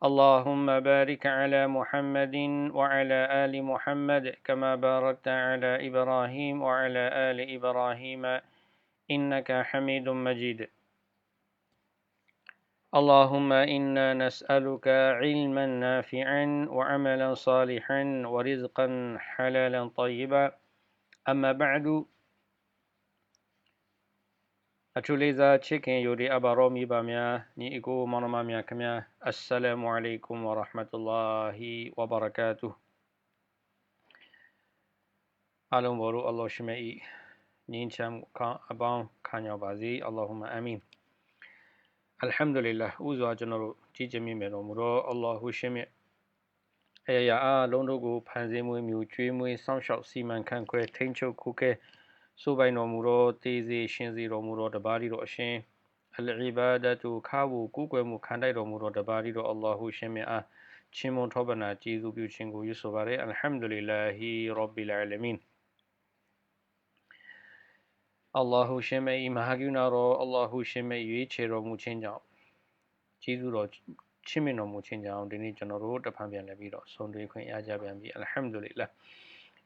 اللهم بارك على محمد وعلى آل محمد كما باركت على إبراهيم وعلى آل إبراهيم إنك حميد مجيد. اللهم إنا نسألك علما نافعا وعملا صالحا ورزقا حلالا طيبا. أما بعد အထူးလေးစားချစ်ခင်ယူဒီအဘာရောမိပါများညီအကိုမောင်နှမများခင်ဗျာအစ္စလာမုအလိုင်ကွမ်ဝရဟမတုလာဟီဝဘရကာတူအားလုံးဘောလို့အလ္လာဟ်ရှိမေဤငြင်းချမ်းခံအပေါင်းခံရပါစေအလ္လာဟူမအာမင်အလ်ဟမ်ဒူလ illah ဥစွာကျွန်တော်တို့ကြည်ကျမြင့်မြတ်တော်မူသောအလ္လာဟူရှင်မြတ်အရာအားလုံးတို့ကိုဖန်ဆင်းမွေးမြူကျွေးမွေးစောင့်ရှောက်စီမံခန့်ခွဲထိန်းချုပ်ခုကဲ ဆိုပိုင်တော်မူသောတေးစေရှင်စေတော်မူသောတပါးရီတော်အရှင်အလ်အီဘာဒတုခါဝူကုကွယ်မှုခံတိုက်တော်မူသောတပါးရီတော်အလ္လာဟူရှင်မြတ်အားချင်းမွန်ထောပနာကျေးဇူးပြုခြင်းကိုယူဆိုပါရယ်အလ်ဟမ်ဒူလ illah ရောဘီလ်အလမင်အလ္လာဟူရှင်မြတ်၏မဟာကရုဏာတော်အလ္လာဟူရှင်မြတ်ရွေးချယ်တော်မူခြင်းကြောင့်ကျေးဇူးတော်ချစ်မြတ်တော်မူခြင်းကြောင့်ဒီနေ့ကျွန်တော်တို့တဖန်ပြန်လည်ပြီးတော့ဆုံတွေ့ခွင့်ရကြပြန်ပြီအလ်ဟမ်ဒူလ illah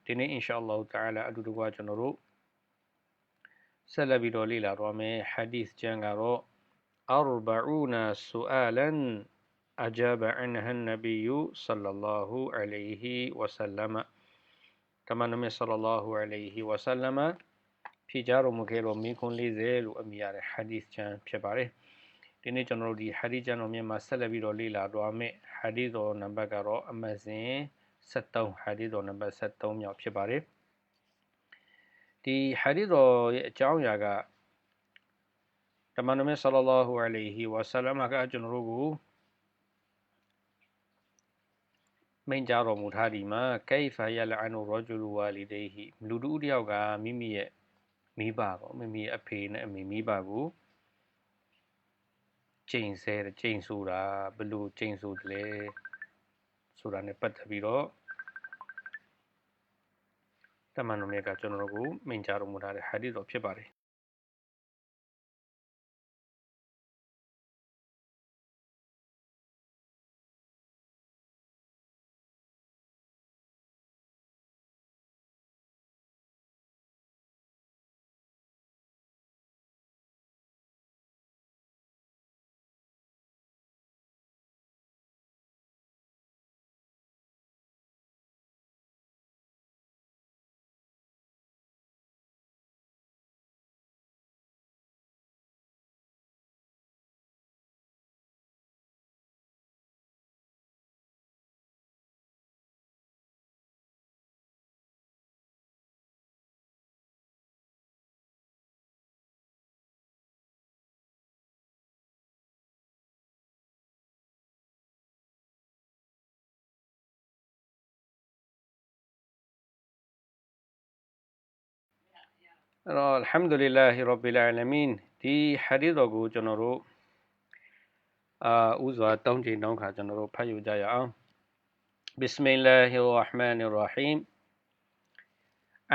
ဒီနေ့အင်ရှာအလ္လာဟ်တအာလာအတူတကွကျွန်တော်တို့ ဆက်လက်ပြီးတော့လေ့လာတော့မယ်ဟာဒီသ်ကျမ်းကတော့အာရဘူနာဆူအာလန်အဂျာဘအန်ဟန်နဘီယူဆလလာဟူအလိုင်ဟီဝဆလမ်ကမန်နမီဆလလာဟူအလိုင်ဟီဝဆလမ်ဖြေကြားတော်မူခဲ့တော်မိခွန်း40လို့အမည်ရတဲ့ဟာဒီသ်ကျမ်းဖြစ်ပါတယ်ဒီနေ့ကျွန်တော်တို့ဒီဟာဒီသ်ကျမ်းတော်မြတ်မှာဆက်လက်ပြီးတော့လေ့လာတော့မယ်ဟာဒီသ်တော်နံပါတ်ကတော့အမဇင်73ဟာဒီသ်တော်နံပါတ်73မြောက်ဖြစ်ပါတယ် ဒီဟာဒီတော်ရဲ့အကြောင်းအရာကတမန်တော်မြတ်ဆလလာဟူအလိုင်ဟီဝဆလမ်ကကျွန်တော်တို့ကိုမိန့်ကြားတော်မူထားဒီမှာကိဖာယလအနုရောဂျူလူဝါလီဒေဟီလူတူတယောက်ကမိမိရဲ့မိဘပေါ့မိမိရဲ့အဖေနဲ့အမေမိဘကိုကျိန်ဆဲကျိန်ဆိုတာဘလို့ကျိန်ဆိုတယ်လဲဆိုတာနဲ့ပတ်သက်ပြီးတော့ တမန်တော်မြတ်ကကျွန်တော်တို့ကိုမိန့်ကြားတော်မူထားတဲ့ဟာဒီတော်ဖြစ်ပါတယ် အဲ့တော့ alhamdulillahi rabbil alamin ဒီဟာဒီတော်ကိုကျွန်တော်တို့အာဥစွာတောင်းချိန်တောင်းခါကျွန်တော်တို့ဖတ်ယူကြရအောင် bismillahir rahmanir rahim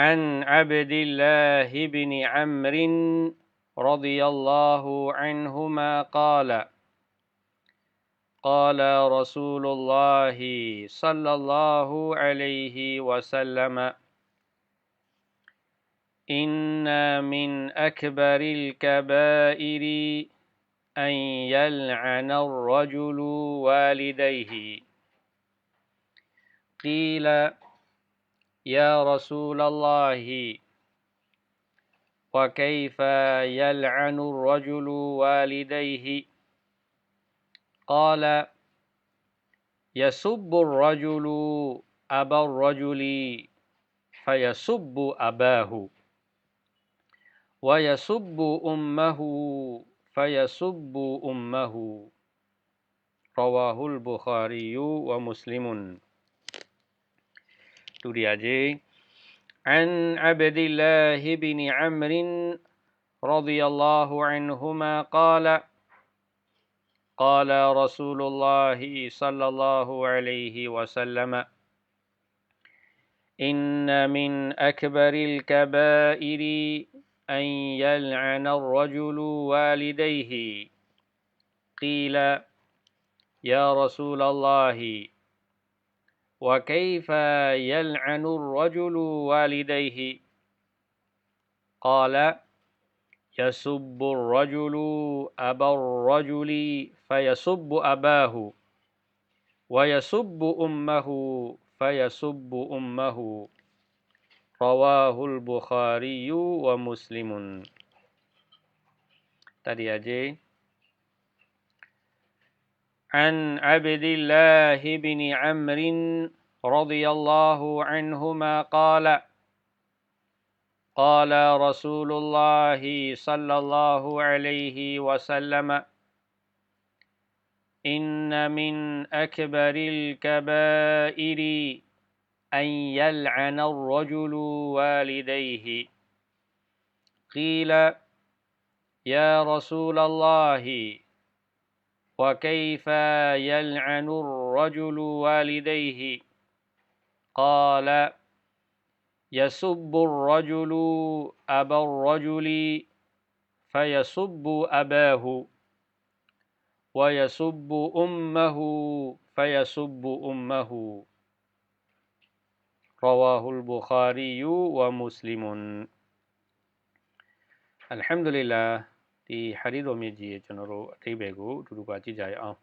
عن عبد الله بن عمرو رضي الله عنهما قال قال رسول الله صلى الله عليه وسلم إن من أكبر الكبائر أن يلعن الرجل والديه. قيل يا رسول الله وكيف يلعن الرجل والديه؟ قال يسب الرجل أبا الرجل فيسب أباه. ويسب أمه فيسب أمه. رواه البخاري ومسلم. ترياجي عن عبد الله بن عمرو رضي الله عنهما قال قال رسول الله صلى الله عليه وسلم إن من أكبر الكبائر أن يلعن الرجل والديه قيل يا رسول الله وكيف يلعن الرجل والديه؟ قال يسب الرجل أبا الرجل فيسب أباه ويسب أمه فيسب أمه. رواه البخاري ومسلم. تدي أجي عن عبد الله بن عمرو رضي الله عنهما قال قال رسول الله صلى الله عليه وسلم إن من أكبر الكبائر أن يلعن الرجل والديه قيل يا رسول الله وكيف يلعن الرجل والديه؟ قال يسب الرجل أبا الرجل فيسب أباه ويسب أمه فيسب أمه. رواه البخاري ومسلم الحمد لله ဒီဟာဒီတော်မြစ်ကြီးရဲ့ကျွန်တော်တို့အထိပ္ပယ်ကိုအတူတူပါကြည့်ကြရအောင်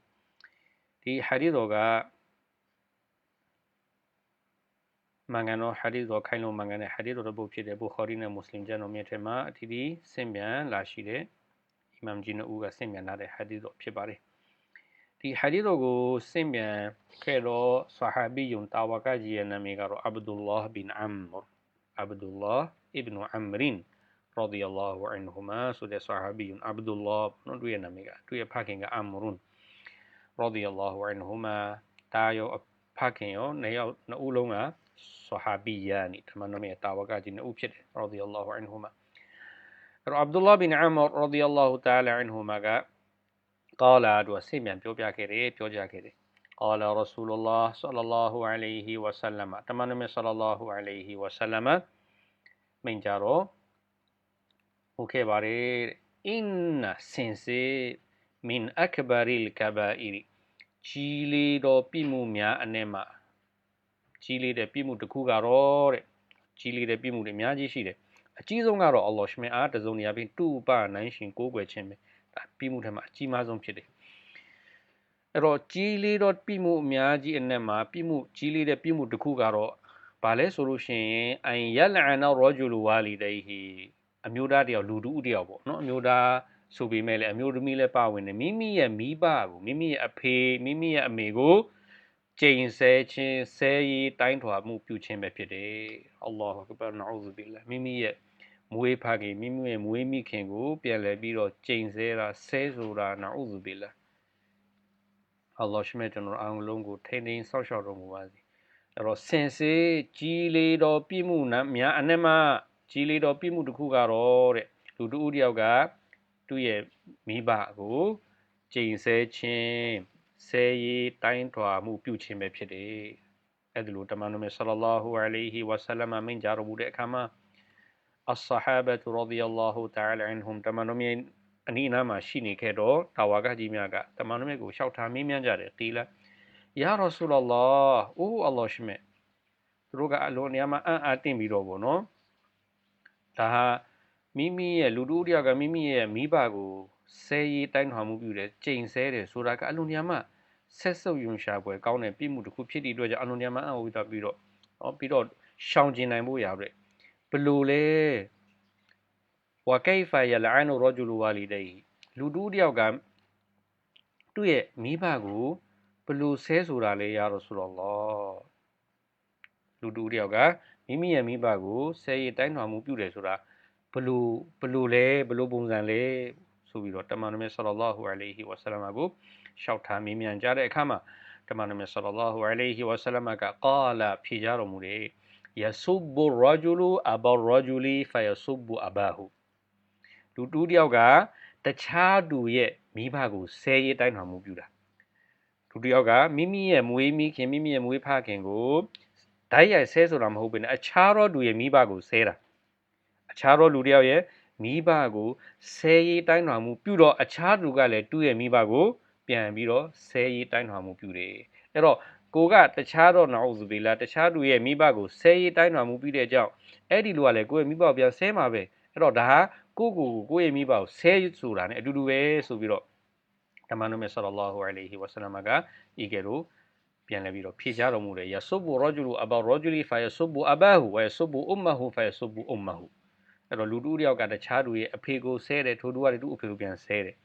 ဒီဟာဒီတော်ကမင်္ဂန်တော်ဟာဒီတော်ခိုင်လုံမင်္ဂန်တဲ့ဟာဒီတော်တို့ဖြစ်တဲ့ဘူခေါရီနဲ့မွတ်စလင်ကျမ်းတော်မြတ်ထဲမှာအထီးဒီဆင့်ပြန်လာရှိတဲ့အီမမ်ဂျီနိုဦးကဆင့်ပြန်လာတဲ့ဟာဒီတော်ဖြစ်ပါတယ် ဒီဟာဒီတော်ကိုဆင့်ပြန်ခဲ့တော့ဆာဟာဘီယွန်တာဝကကြီးရဲ့နာမည်ကတော့အဗ်ဒူလာဘင်အမ်မ်အဗ်ဒူလာအစ်ဘ်နအမ်ရင် radiyallahu anhuma ဆိုတဲ့ဆာဟာဘီယွန်အဗ်ဒူလာနော်သူရဲ့နာမည်ကသူရဲ့ဖခင်ကအမ်ရွန် radiyallahu anhuma တာရောဖခင်ရောနှစ်ယောက်နှစ်ဦးလုံးကဆာဟာဘီယာနီတမန်တော်မြတ်တာဝကကြီးနှစ်ဦးဖြစ်တယ် radiyallahu anhuma အဲ့တော့အဗ်ဒူလာဘင်အမ်ရ radiyallahu ta'ala anhuma က قال သူကစိတ်မြန်ပြောပြခဲ့တယ်ပြောကြခဲ့တယ် قال رسول الله صلى الله عليه وسلم တမန်တော်မြတ် صلى الله عليه وسلم မိန့်ကြတော့ဟုတ်ခဲ့ပါတယ်အင်နာစင်စေမင်အကဘာရီလ်ကဘာအီကြီးလေးတော်ပြမှုများအ ਨੇ မှာကြီးလေးတဲ့ပြမှုတစ်ခုကတော့တဲ့ကြီးလေးတဲ့ပြမှုတွေအများကြီးရှိတယ်အကြီးဆုံးကတော့အလ္လာဟ်ရှမင်အားတစုံနေရာပြီးတူပနိုင်ရှင်ကိုးကွယ်ခြင်းပဲဒါ ပြမှုထဲမှာအကြီးမားဆုံးဖြစ်တယ်အဲ့တော့ကြီးလေးတော့ပြမှုအများကြီးအ ਨੇ မှာပြမှုကြီးလေးတဲ့ပြမှုတစ်ခုကတော့ဘာလဲဆိုလို့ရှိရင်အန်ယလအနာရောဂျူလူဝါလီဒိဟီအမျိုးသားတယောက်လူတူတယောက်ပေါ့နော်အမျိုးသားဆိုပေမဲ့လည်းအမျိုးသမီးလည်းပါဝင်တယ်မိမိရဲ့မိဘကိုမိမိရဲ့အဖေမိမိရဲ့အမေကိုကျိန်ဆဲခြင်းဆဲရီတိုင်းထွာမှုပြုခြင်းပဲဖြစ်တယ်အလ္လာဟ်အကဘာနာအူဇူဘီလာမိမိရဲ့ မွေးဖခင်မိမိရဲ့မွေးမိခင်ကိုပြန်လဲပြီးတော့ကျိန်ဆဲတာဆဲဆိုတာနာအူဇူဘီလာအလ္လာဟ်ရှမေကျွန်တော်အောင်လုံးကိုထိန်ထိန်ဆောက်ရှောက်တော်မူပါစေအဲ့တော့စင်စေးကြီးလေးတော်ပြမှုနာများအနက်မှာကြီးလေးတော့ပြမှုတစ်ခုကတော့တဲ့လူတူဦးတယောက်ကသူ့ရဲ့မိဘကိုကျိန်ဆဲခြင်းဆဲရီတိုင်းထွာမှုပြုခြင်းပဲဖြစ်တယ်အဲ့ဒါလိုတမန်တော်မြတ်ဆလလာဟူအလိုင်ဟီဝဆလမ်မင်းကြရမှုတဲ့အခါမှာ الصحابة رضي الله تعالى عنهم တမန်တော်မြတ်အနီးအနားမှာရှိနေခဲ့တော့တာဝါကကြီးများကတမန်တော်မြတ်ကိုရှောက်ထားမင်းမြန်းကြတယ်တီလာယာရဆူလလာအိုးအလ္လာဟ်ရှိမေသူတို့ကအလိုနေရာမှာအံ့အားတင်ပြီးတော့ဗောနော်ဒါဟာမိမိရဲ့လူတူတယောက်ကမိမိရဲ့မိဘကိုဆဲရေးတိုင်းထွာမှုပြုတယ်ကြိမ်ဆဲတယ်ဆိုတာကအလွန်ညမှာဆက်ဆုပ်ယွန်ရှာပွဲကောင်းတဲ့ပြမှုတစ်ခုဖြစ်သည့်အတွက်ကြောင့်အလွန်ညမှာအံ့ဩပြီးတော့ပြီးတော့နော်ပြီးတော့ရှောင်ကျင်နိုင်ဖို့ရတဲ့ဘ လို့လဲဝကိဖယလအန်ရဂျူလူဝါလီဒိလူတူတယောက်ကသူ့ရဲ့မိဘကိုဘလို့ဆဲဆိုတာလဲရတော့ဆိုတော့လောလူတူတယောက်ကမိမိရဲ့မိဘကိုဆယ်ရည်တိုင်းထွာမှုပြုတယ်ဆိုတာဘလို့ဘလို့လဲဘလို့ပုံစံလဲဆိုပြီးတော့တမန်တော်မြတ်ဆလ္လာလဟူအလိုင်ဟီဝါဆလမ်ကိုရှောက်ထားမေးမြန်းကြတဲ့အခါမှာတမန်တော်မြတ်ဆလ္လာလဟူအလိုင်ဟီဝါဆလမ်ကကာလာဖြေကြတော်မူတယ် yasubbu rajulu aba rajuli fayasubbu abahu လူတူးတယောက်ကတခြားသူရဲ့မိဘကိုဆဲရေးတိုင်းထွာမှုပြုတာလူတယောက်ကမိမိရဲ့မွေးမိခင်မိမိရဲ့မွေးဖခင်ကိုဓာတ်ရိုက်ဆဲဆိုတာမဟုတ်ဘဲနဲ့အခြားသောသူရဲ့မိဘကိုဆဲတာအခြားသောလူတယောက်ရဲ့မိဘကိုဆဲရေးတိုင်းထွာမှုပြုတော့အခြားသူကလည်းသူ့ရဲ့မိဘကိုပြန်ပြီးတော့ဆဲရေးတိုင်းထွာမှုပြုတယ်အဲ့တော့ ကိုကတခြားတော့နောက်ဇူဘီလာတခြားသူရဲ့မိဘကိုဆဲရေးတိုင်းထွာမှုပြုတဲ့အကြောင်းအဲ့ဒီလူကလည်းကိုယ့်ရဲ့မိဘကိုပြန်ဆဲမှာပဲအဲ့တော့ဒါဟာကိုကိုကိုယ့်ရဲ့မိဘကိုဆဲဆိုတာ ਨੇ အတူတူပဲဆိုပြီးတော့တမန်တော်မြတ်ဆလလောဟူအလိုင်ဟီဝဆလမ်ကဤကဲ့သို့ပြန်လဲပြီးတော့ဖြေချတော်မူတယ်ယဆုဘူရဂျူလူအဘာရဂျူလီဖာယဆုဘူအဘာဟူဝယဆုဘူအွမ်မဟူဖာယဆုဘူအွမ်မဟူအဲ့တော့လူတူတယောက်ကတခြားသူရဲ့အဖေကိုဆဲတယ်ထိုသူကလည်းသူ့အဖေကိုပြန်ဆဲတယ်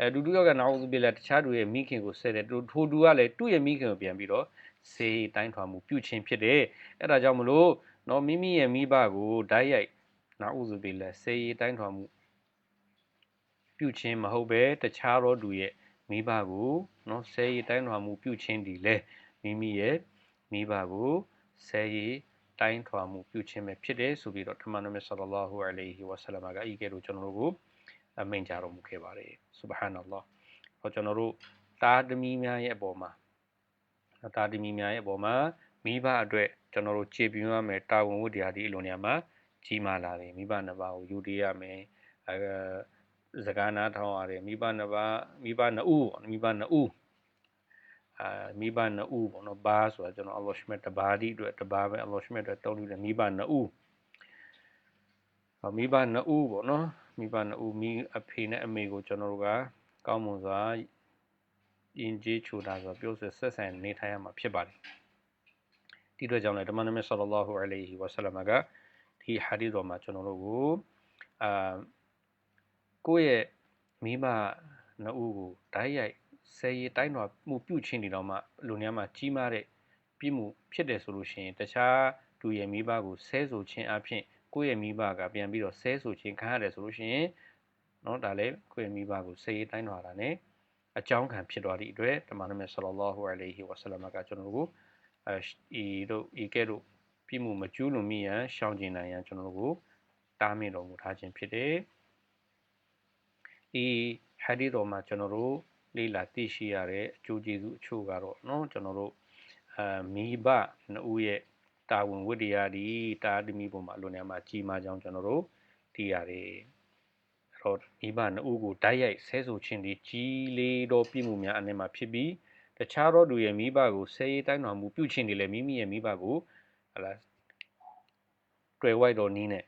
အဲလူတူယောက်ကနာဥဘီလာတခြားသူရဲ့မိခင်ကိုဆဲတယ်ထိုသူကလည်းသူ့ရဲ့မိခင်ကိုပြန်ပြီးတော့ဆေးတိုင်းထွာမှုပြုခြင်းဖြစ်တယ်အဲ့ဒါကြောင့်မလို့နော်မိမိရဲ့မိဘကိုဓာတ်ရိုက်နာဥဘီလာဆေးတိုင်းထွာမှုပြုခြင်းမဟုတ်ပဲတခြားသောသူရဲ့မိဘကိုနော်ဆဲရည်တိုင်းထွာမှုပြုခြင်းဒီလဲမိမိရဲ့မိဘကိုဆဲရည်တိုင်းထွာမှုပြုခြင်းပဲဖြစ်တယ်ဆိုပြီးတော့ထမန်နမဆလလာဟူအလိုင်ဟီဝဆလမ်ကဤကဲ့သို့ကျွန်တော်တို့ကို အမိန့်ကြားတော်မူခဲ့ပါတယ်ဆူဘဟာနလ္လာဟောကျွန်တော်တို့တာသမီများရဲ့အပေါ်မှာတာသမီများရဲ့အပေါ်မှာမိဘအတွက်ကျွန်တော်တို့ခြေပြင်းရမယ်တာဝန်ဝတ္တရားဒီအလိုနေရာမှာကြီးမားလာတယ်မိဘနှစ်ပါးကိုယူတည်ရမယ်အဲစကားနားထောင်ရတယ်မိဘနှစ်ပါးမိဘနှစ်ဦးပေါ့မိဘနှစ်ဦးအာမိဘနှစ်ဦးပေါ့နော်ဘာဆိုတာကျွန်တော်အလ္လာဟ်ရှမတ်တဘာဒီအတွက်တဘာပဲအလ္လာဟ်ရှမတ်အတွက်တောင်းလို့တယ်မိဘနှစ်ဦးမိဘနှစ်ဦးပေါ့နော် မိဘနှစ်ဦးမိအဖေနဲ့အမေကိုကျွန်တော်တို့ကကောင်းမွန်စွာယဉ်ကျေးချိုတာဆိုပြောဆက်ဆက်ဆံနေထိုင်ရမှာဖြစ်ပါတယ်ဒီအတွက်ကြောင့်လည်းဓမ္မနမဆလလောဟူအလိုင်ဟီဝဆလမ်ကဒီဟာဒီတော်မှာကျွန်တော်တို့ကိုအာကိုယ့်ရဲ့မိဘနှစ်ဦးကိုဓာတ်ရိုက်ဆယ်ရည်တိုင်းတော်မှုပြုချင်းနေတော့မှလူများမှာကြီးမားတဲ့ပြမှုဖြစ်တယ်ဆိုလို့ရှိရင်တခြားသူရဲ့မိဘကိုဆဲဆိုခြင်းအပြင် ကိုယ့်ရဲ့မိဘကပြန်ပြီးတော့ဆဲဆိုခြင်းခံရတယ်ဆိုလို့ရှိရင်เนาะဒါလည်းကိုယ့်ရဲ့မိဘကိုဆယ်ရည်တိုင်းတော်တာ ਨੇ အကြောင်းခံဖြစ်သွားသည့်အတွက်တမန်တော်မြတ်ဆလလောဟူအလိုင်ဟီဝဆလမ်ကကျွန်တော်တို့ကိုအဲဒီတို့ဤကဲ့သို့ပြမှုမကျူးလွန်မိရန်ရှောင်ကျဉ်နိုင်ရန်ကျွန်တော်တို့ကိုတားမြစ်တော်မူထားခြင်းဖြစ်တယ်ဒီဟာဒီတော်မှာကျွန်တော်တို့လေ့လာသိရှိရတဲ့အကျိုးကျေးဇူးအချို့ကတော့เนาะကျွန်တော်တို့အာမိဘနှစ်ဦးရဲ့ တာဝန်ဝတ္တရားဒီတာသမီပုံမှာအလိုနေရာမှာကြီးမားကြောင်းကျွန်တော်တို့သိရတယ်အဲ့တော့မိဘနှစ်ဦးကိုတိုက်ရိုက်ဆဲဆိုခြင်းဒီကြီးလေးတော့ပြမှုများအနေမှာဖြစ်ပြီးတခြားသောသူရဲ့မိဘကိုဆဲရေးတိုင်းတော်မူပြုခြင်းတွေလည်းမိမိရဲ့မိဘကိုဟလာတွေ့ဝိုက်တော်နီးနဲ့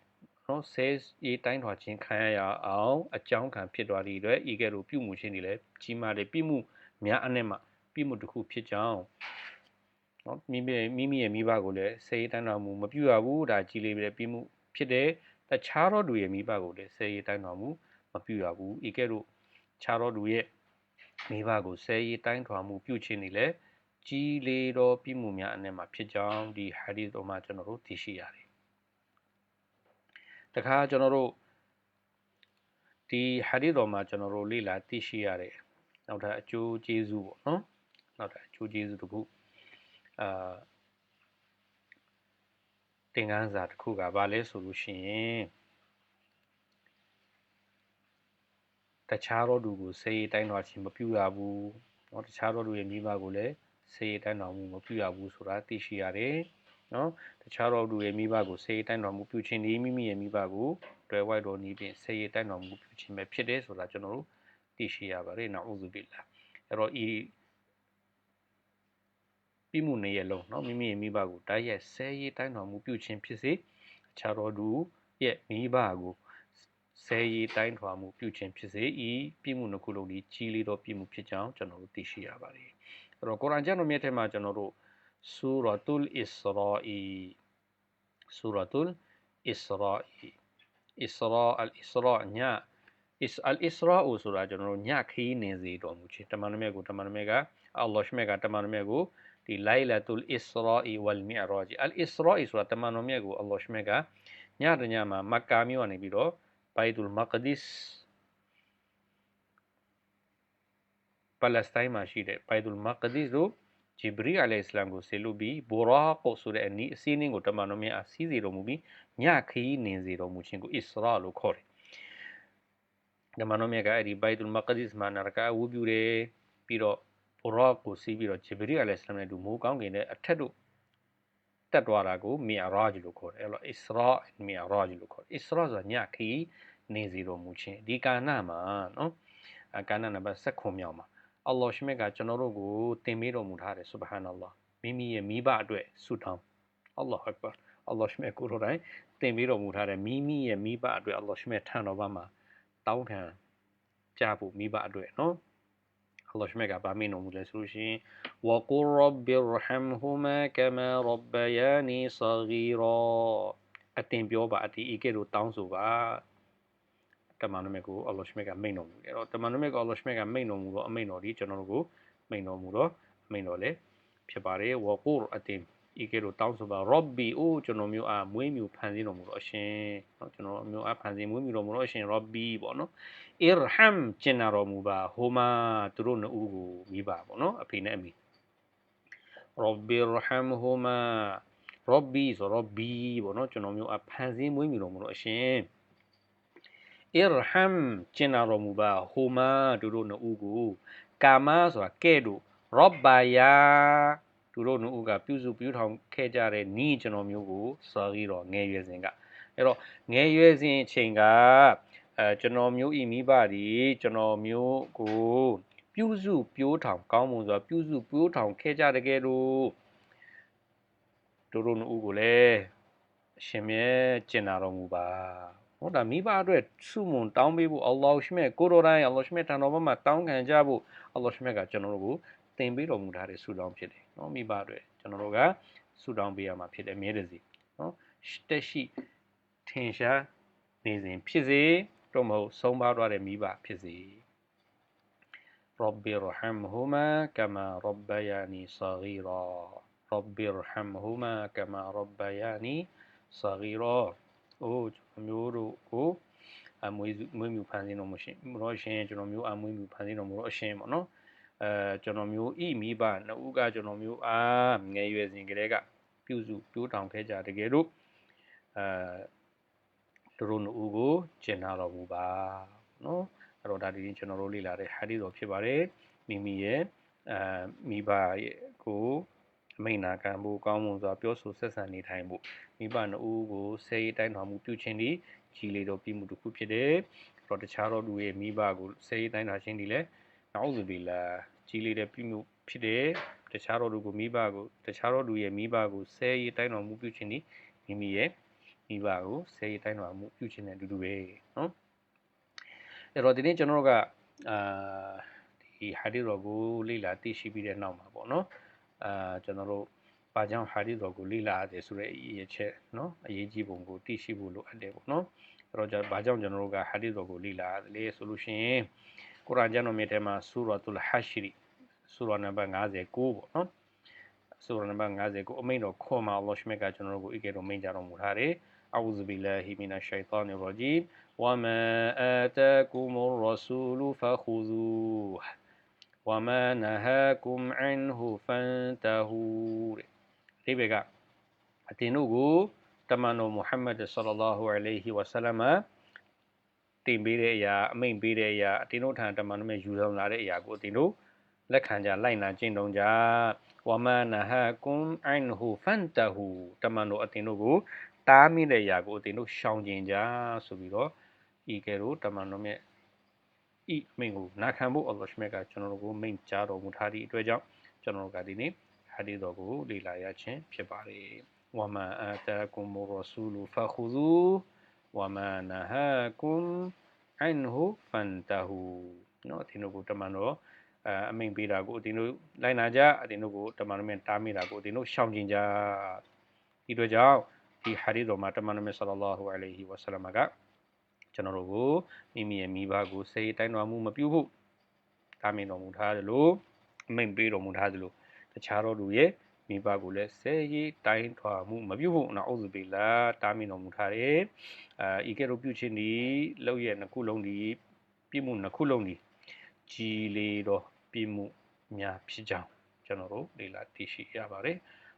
နော်ဆဲရေးတိုင်းထွာခြင်းခံရရအောင်အကြောင်းခံဖြစ်သွားသည့်အတွက်ဤကဲ့သို့ပြုမှုခြင်းတွေလည်းကြီးမားတဲ့ပြုမှုများအနဲ့မှပြုမှုတစ်ခုဖြစ်ကြောင်း နော်မိမိမိမိရဲ့မိဘကိုလည်းဆဲရေးတိုင်းထွာမှုမပြုရဘူးဒါကြီးလေးပဲပြုမှုဖြစ်တယ်တခြားသောသူရဲ့မိဘကိုလည်းဆဲရေးတိုင်းထွာမှုမပြုရဘူးဤကဲ့သို့ခြားသောသူရဲ့မိဘကိုဆဲရေးတိုင်းထွာမှုပြုခြင်းတွေလည်းကြီးလေးသောပြုမှုများအနဲ့မှဖြစ်ကြောင်းဒီဟာဒီတော်မှာကျွန်တော်တို့သိရှိရတယ်တခါကျွန်တော်တို့ဒီဟာဒီတော်မှာကျွန်တော်တို့လေ့လာသိရှိရတဲ့နောက်ထပ်အကျိုးကျေးဇူးပေါ့နော်နောက်ထပ်အကျိုးကျေးဇူးတစ်ခု အာသင်ခန်းစာတစ်ခုကဘာလဲဆိုလို့ရှိရင်တခြားသောသူကိုစေးတိုင်းတော်ချင်းမပြုရဘူးเนาะတခြားသောသူရဲ့မိဘကိုလည်းစေးတိုင်းတော်မှုမပြုရဘူးဆိုတာသိရှိရတယ်နော်တခြားတော့သူရဲ့မိဘကိုဆေးတိုင်းတော်မူပြုခြင်းဒီမိမိရဲ့မိဘကိုတွယ်ဝိုက်တော်နီးဖြင့်ဆေးတိုင်းတော်မူပြုခြင်းပဲဖြစ်တယ်ဆိုတာကျွန်တော်တို့သိရှိရပါတယ်နော်ဥဇုဘိလာအဲ့တော့ဤ ပြမှုနေရလုံးเนาะမိမိရဲ့မိဘကိုတိုက်ရိုက်ဆဲရေးတိုင်းတော်မူပြုခြင်းဖြစ်စေအခြားတော်သူရဲ့မိဘကိုဆဲရေးတိုင်းထွာမှုပြုခြင်းဖြစ်စေဤပြမှုနှစ်ခုလုံးဒီကြီးလေးတော့ပြမှုဖြစ်ကြောင်းကျွန်တော်တို့သိရှိရပါတယ်အဲ့တော့ကုရ်အာန်ကျမ်းတော်မြတ်ထဲမှာကျွန်တော်တို့ Suratul Isra'i Suratul Isra'i Isra al-Isra ည is al isra ဆိုတာကျွန်တော်တို့ညခီးနေစေတော်မူခြင်းတမန်တော်မြတ်ကိုတမန်တော်မြတ်ကအလ္လာဟ်ရှမြတ်ကတမန်တော်မြတ်ကို ဒီ Lailatul Isra'i wal Mi'raj al Isra'i ဆိုတာတမန်တော်မြတ်ကိုအလ္လာဟ်ရှမြတ်ကညတညမှာမက္ကာမြို့ကနေပြီးတော့ Baitul Maqdis ပါလက်စတိုင်းမှာရှိတဲ့ Baitul Maqdis တို့ဂျီဘရီအလိုင်စလမ်ကိုဆေလူပြီးဘောရာကုတ်ဆိုတဲ့အနီးအစင်းင်းကိုတမန်တော်မြတ်အစီးစီတော်မူပြီးညခီးနေစီတော်မူခြင်းကိုအစ္စရာလို့ခေါ်တယ်တမန်တော်မြတ်ကအဲ့ဒီဘိုက်တူလ်မကဒစ်မှာနရကာဝူပြူတယ်ပြီးတော့ဘော ရာကိုစီးပြီးတော့ဂျီဘရီအလိုင်စလမ်နဲ့တူမိုးကောင်းကင်နဲ့အထက်တို့တက်သွားတာကိုမီအရာဂျ်လို့ခေါ်တယ်အဲ့လိုအစ္စရာမီအရာဂျ်လို့ခေါ်တယ်အစ္စရာဆိုတာညခီးနေစီတော်မူခြင်းဒီကာဏမှာနော်ကာဏနံပါတ်7မြောက်မှာအလ္လာဟ်ရှမြတ်ကကျွန်တော်တို့ကိုသင်ပေးတော်မူထားတယ်ဆုဘဟာနအလ္လာဟ်မိမိရဲ့မိဘအတွက်ဆုတောင်းအလ္လာဟ်အက်ဘာအလ္လာဟ်ရှမြတ်ကိုယ်တော်တိုင်သင်ပေးတော်မူထားတယ်မိမိရဲ့မိဘအတွက်အလ္လာဟ်ရှမြတ်ထံတော်ဘာမှာတောင်းခံကြဖို့မိဘအတွက်နော် အလ္လာဟ်ရှမြတ်ကဗာမင်းတော်မူလဲဆိုလို့ရှိရင်ဝကူရဘီရဟမ်ဟူမာကမာရဘယာနီဆဂီရာအတင်ပြောပါအတီဤကဲ့သို့တောင်းဆိုပါတမန်တော်မြတ်ကိုအလ္လာဟ်ရှမြတ်ကမိန်တော်မူတယ်အဲ့တော့တမန်တော်မြတ်ကိုအလ္လာဟ်ရှမြတ်ကမိန်တော်မူတော့အမိန်တော်ဒီကျွန်တော်တို့ကိုမိန်တော်မူတော့အမိန်တော်လည်းဖြစ်ပါတယ်ဝကူရအတင်ဤကဲ့သို့တောင်းဆိုပါရော့ဘီအိုကျွန်တော်မျိုးအားမွေးမြူဖန်ဆင်းတော်မူတော့အရှင်เนาะကျွန်တော်မျိုးအားဖန်ဆင်းမွေးမြူတော်မူတော့အရှင်ရော့ဘီပေါ့နော် အီရဟမ်ကျင်နာတော်မူပါဟိုမာသူတို့နှစ်ဦးကိုမိပါပေါ့နော်အဖေနဲ့အမေရော့ဘီရဟမ်ဟိုမာရော့ဘီဆိုရော့ဘီပေါ့နော်ကျွန်တော်မျိုးအားဖန်ဆင်းမွေးမြူတော်မူတော့အရှင်အီရဟမ်ကျင်နာတော်မူပါဟိုမာသူတို့နှစ်ဦးကိုကာမဆိုတာကဲ့သို့ရော့ဘာယာသူတို့နှုတ်ကပြုစုပြုထောင်ခဲ့ကြတဲ့နီးကျွန်တော်မျိုးကိုစာကြီးတော့ငယ်ရွယ်စဉ်ကအဲ့တော့ငယ်ရွယ်စဉ်အချိန်က အဲကျွန်တော်မျိုးဤမိဘဒီကျွန်တော်မျိုးကိုပြုစုပြိုးထောင်ကောင်းမွန်စွာပြုစုပြိုးထောင်ခဲ့ကြတကယ်လို့တို့တို့နှုတ်ကိုလည်းအရှင်မြဲကျင်နာတော်မူပါဟုတ်တာမိဘအတွက်ဆုမွန်တောင်းပေးဖို့အလ္လာဟ်ရှမြတ်ကိုတော်တိုင်းအလ္လာဟ်ရှမြတ်တန်တော်ဘက်မှာတောင်းခံကြဖို့အလ္လာဟ်ရှမြတ်ကကျွန်တော်တို့ကိုသင်ပေးတော်မူထားတဲ့ဆုတောင်းဖြစ်တယ်နော်မိဘတွေကျွန်တော်တို့ကဆုတောင်းပေးရမှာဖြစ်တယ်မြဲတစေနော်တက်ရှိထင်ရှားနေစဉ်ဖြစ်စေ တော့မဟုတ်ဆုံးပါသွားတဲ့မိဘဖြစ်စေ رب ارحمهما كما ربياني صغيرا رب ارحمهما كما ربياني صغيرا အိုးကျွန်တော်မျိုးတို့ကိုအမွေးမွေးမြူဖန်ဆင်းတော်မူရှင်မလို့ရှင်ကျွန်တော်မျိုးအမွေးမြူဖန်ဆင်းတော်မူတော့အရှင်ပေါ့နော်အဲကျွန်တော်မျိုးဤမိဘနှစ်ဦးကကျွန်တော်မျိုးအားငယ်ရွယ်စဉ်ကလေးကပြုစုပြိုးထောင်ခဲ့ကြတကယ်လို့အဲ တို့နှစ်ဦးကိုကျင်နာတော်မူပါနော်အဲ့တော့ဒါဒီကျွန်တော်တို့လေ့လာတဲ့ဟာဒီတော်ဖြစ်ပါတယ်မိမိရဲ့အဲမိဘရဲ့ကိုအမိန်နာခံဖို့ကောင်းမွန်စွာပြောဆိုဆက်ဆံနေထိုင်ဖို့မိဘနှစ်ဦးကိုဆဲရေးတိုင်းတော်မူပြုခြင်းဒီကြီးလေတော်ပြီးမှုတစ်ခုဖြစ်တယ်အဲ့တော့တခြားသောလူရဲ့မိဘကိုဆဲရေးတိုင်းတာခြင်းဒီလည်းနောဥဇဘီလာကြီးလေးတဲ့ပြုမှုဖြစ်တယ်တခြားသောလူကိုမိဘကိုတခြားသောလူရဲ့မိဘကိုဆဲရေးတိုင်းတော်မူပြုခြင်းဒီမိမိရဲ့ မိဘကိုဆဲရေးတိုင်းတော်မူပြုခြင်းနဲ့အတူတူပဲနော်အဲ့တော့ဒီနေ့ကျွန်တော်တို့ကအာဒီဟာဒီတော်ကိုလေ့လာသိရှိပြီးတဲ့နောက်မှာပေါ့နော်အာကျွန်တော်တို့ဘာကြောင့်ဟာဒီတော်ကိုလေ့လာရတယ်ဆိုတဲ့အရေးချက်နော်အရေးကြီးပုံကိုသိရှိဖို့လိုအပ်တယ်ပေါ့နော်အဲ့တော့ဘာကြောင့်ကျွန်တော်တို့ကဟာဒီတော်ကိုလေ့လာရတယ်လဲဆိုလို့ရှိရင်ကုရ်အာန်ကျမ်းတော်မြတ်ထဲမှာဆူရာတူလ်ဟရှရီဆူရာနံပါတ်59ပေါ့နော်ဆူရာနံပါတ်59အမိန့်တော်ခွန်မှာအလ္လာဟ်ရှမြတ်ကကျွန်တော်တို့ကိုဣကေတော်မိန့်ကြတော်မူထားတယ် အူဇဘီလာဟီမီနာရှိုင်တာနီရဂျီမ်ဝါမာအာတာကူမရရဆူလူဖခူဇူဝါမာနဟာကုမ်အန်ဟူဖန်တာဟူဒီဘေကအတင်တို့ကိုတမန်တော်မုဟမ္မဒ်ဆလ္လာလာဟူအလိုင်ဟီဝါဆလမ်တင်ပေးတဲ့အရာအမိန့်ပေးတဲ့အရာအတင်းတို့ထံတမန်တော်မြတ်ယူဆောင်လာတဲ့အရာကိုအတင်းတို့လက်ခံကြလိုက်နာကျင့်သုံးကြဝမနဟကွန်အန်ဟူဖန်တဟူတမန်တို့အတင်းတို့ကို တားမိတဲ့အရာကိုအတင်တို့ရှောင်ကျင်ကြဆိုပြီးတော့ဤကဲတို့တမန်တော်မြတ်ဤအမိန့်ကိုနာခံဖို့အလ္လာဟ်ရှမေကကျွန်တော်တို့ကိုမိန့်ကြားတော်မူထားသည့်အတွက်ကြောင့်ကျွန်တော်တို့ကဒီနေ့ဟာဒီတော်ကိုလေ့လာရခြင်းဖြစ်ပါတယ်ဝမန်အာတာကုမ်ရဆူလူဖခူဇူဝမန်နဟာကုမ်အန်ဟူဖန်တဟူနော်အတင်တို့ကိုတမန်တော်အမိန်ပေးတာကိုအတင်းတို့လိုက်နာကြအတင်းတို့ကိုတမန်တော်မြတ်တားမိတာကိုအတင်းတို့ရှောင်ကျင်ကြဒီတို့ကြောင့် ဒီဟာဒီတော်မှာတမန်တော်မြတ်ဆလလောဟူအလိုင်ဟီဝဆလမ်ကကျွန်တော်တို့ကိုမိမိရဲ့မိဘကိုစေတိုင်းတော်မှုမပြုဖို့တားမြင်တော်မူထားတယ်လို့အမိန်ပေးတော်မူထားတယ်လို့တခြားတော်သူရဲ့မိဘကိုလည်းဆဲရေးတိုင်းထွာမှုမပြုဖို့နော်အုပ်စုပေလာတားမြင်တော်မူထားတယ်အာဤကဲ့သို့ပြုခြင်းဒီလောက်ရဲ့နှစ်ခုလုံးဒီပြမှုနှစ်ခုလုံးဒီကြည်လေတော့ပြမှုများဖြစ်ကြောင်းကျွန်တော်တို့လေ့လာသိရှိရပါတယ်